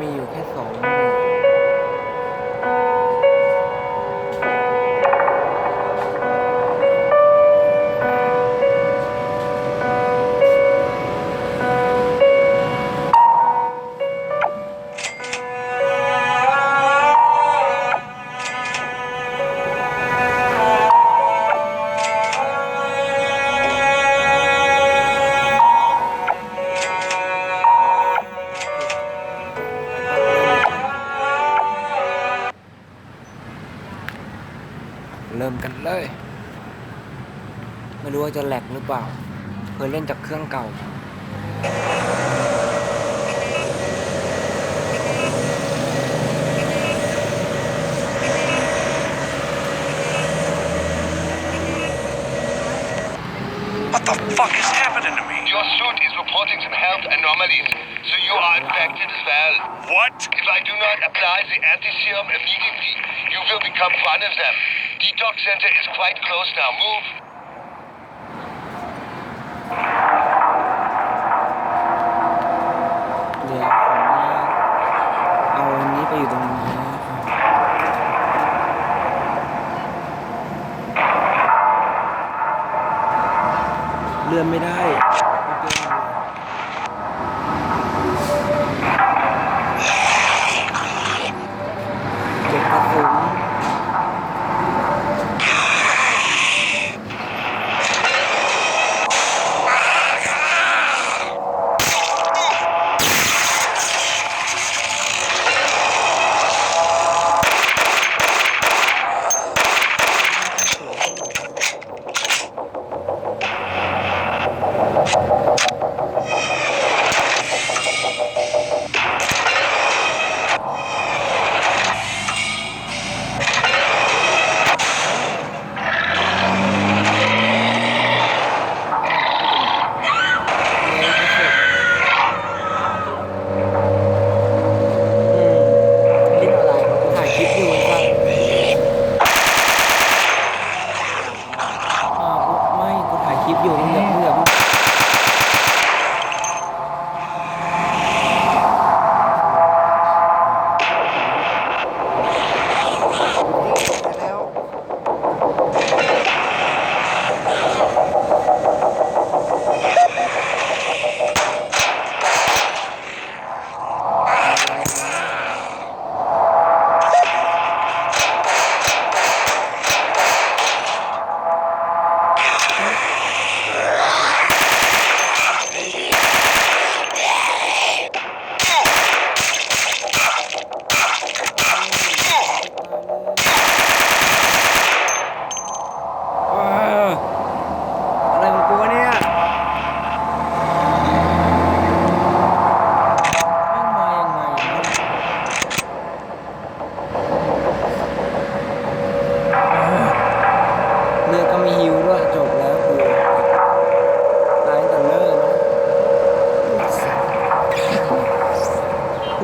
มีอยู่แค่สอง ไม่รู้ว่าจะแหลกหรือเปล่าเคยเล่นจากเครื่องเก่า What the fuck is happening to me? Your suit is reporting some health anomalies, so you are infected as well. What? If I do not apply the anti-serum immediately, you will become one of them. Detox center is quite close now. Move. เลื่อนไม่ได้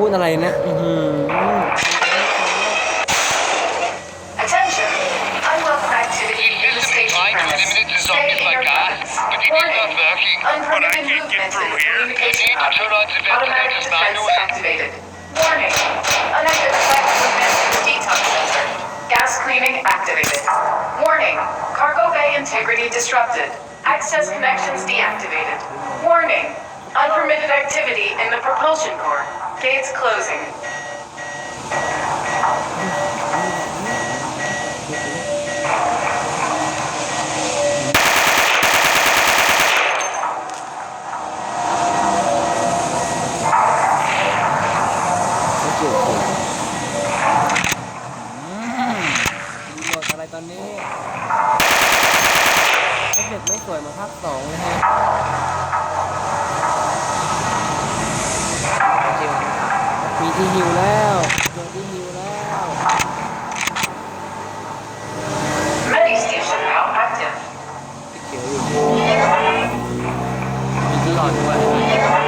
พูดอะไรนะอือหือ Attention! Unwelcome activity The in the system is station trying to premise. eliminate the Stay zombies in like your that, cabins. but it is Warning. not working. Unpermitted can't get movement in through the here. communication You need to hub. turn on the Automatic ventilators defense manually. activated. Warning! Unactive flight equipment in the detox center. Gas cleaning activated. Warning! Cargo bay integrity disrupted. Access connections deactivated. Warning! Unpermitted activity in the propulsion core. Gates closing. ไม่เกี่ยวกับอืมรีโหลดอะไรตอนนี้เอฟเฟกต์ไม่สวยเหมาภาคสองเลยฮะ ที่ฮิวแล้วเจอที่ฮิวแล้ว Medi station now active. ที่เขียวอยู่มีที่หลอดด้วย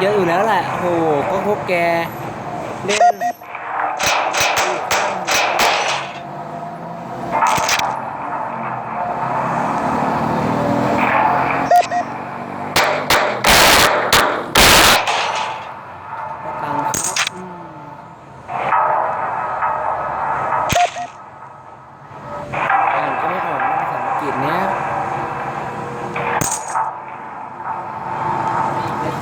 เยอะอยู่แล้วแหละโอ้โหก็พวกแกเล่น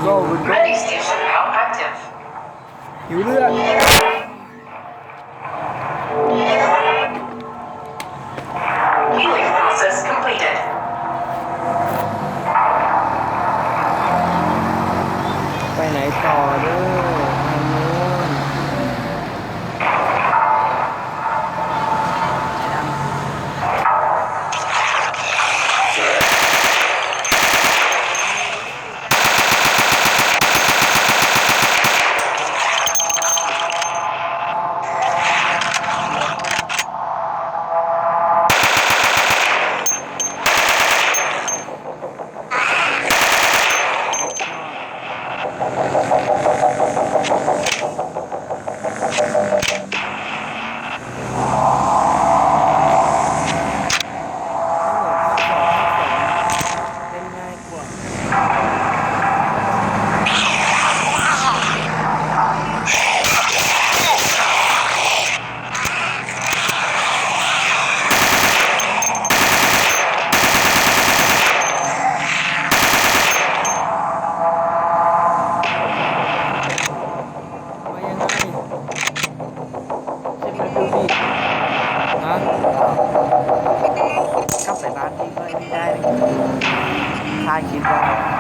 Go, go. Ready station now active. You do that. 带い、はい、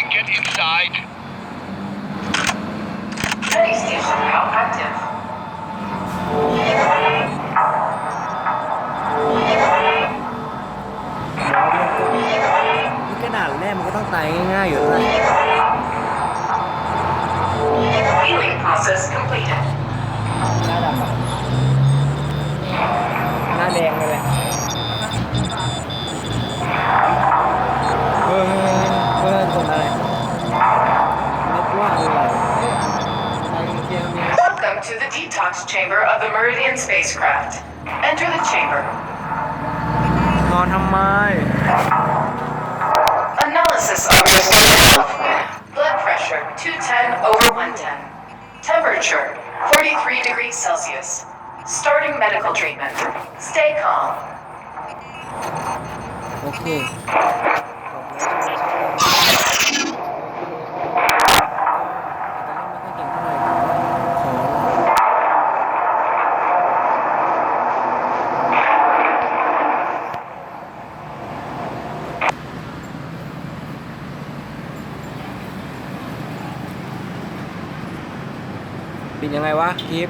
and get inside. PlayStation now active. Những cái đàn này mà có tóc tài ngay ngay rồi này. Healing process completed. หน้าแดงเลยแหละ the detox chamber of the Meridian spacecraft. Enter the chamber. นอนทำไม Analysis of your blood pressure 210 over 110. Temperature 43 degrees Celsius. Starting medical treatment. Stay calm. โอเค ปิดยังไงวะคลิป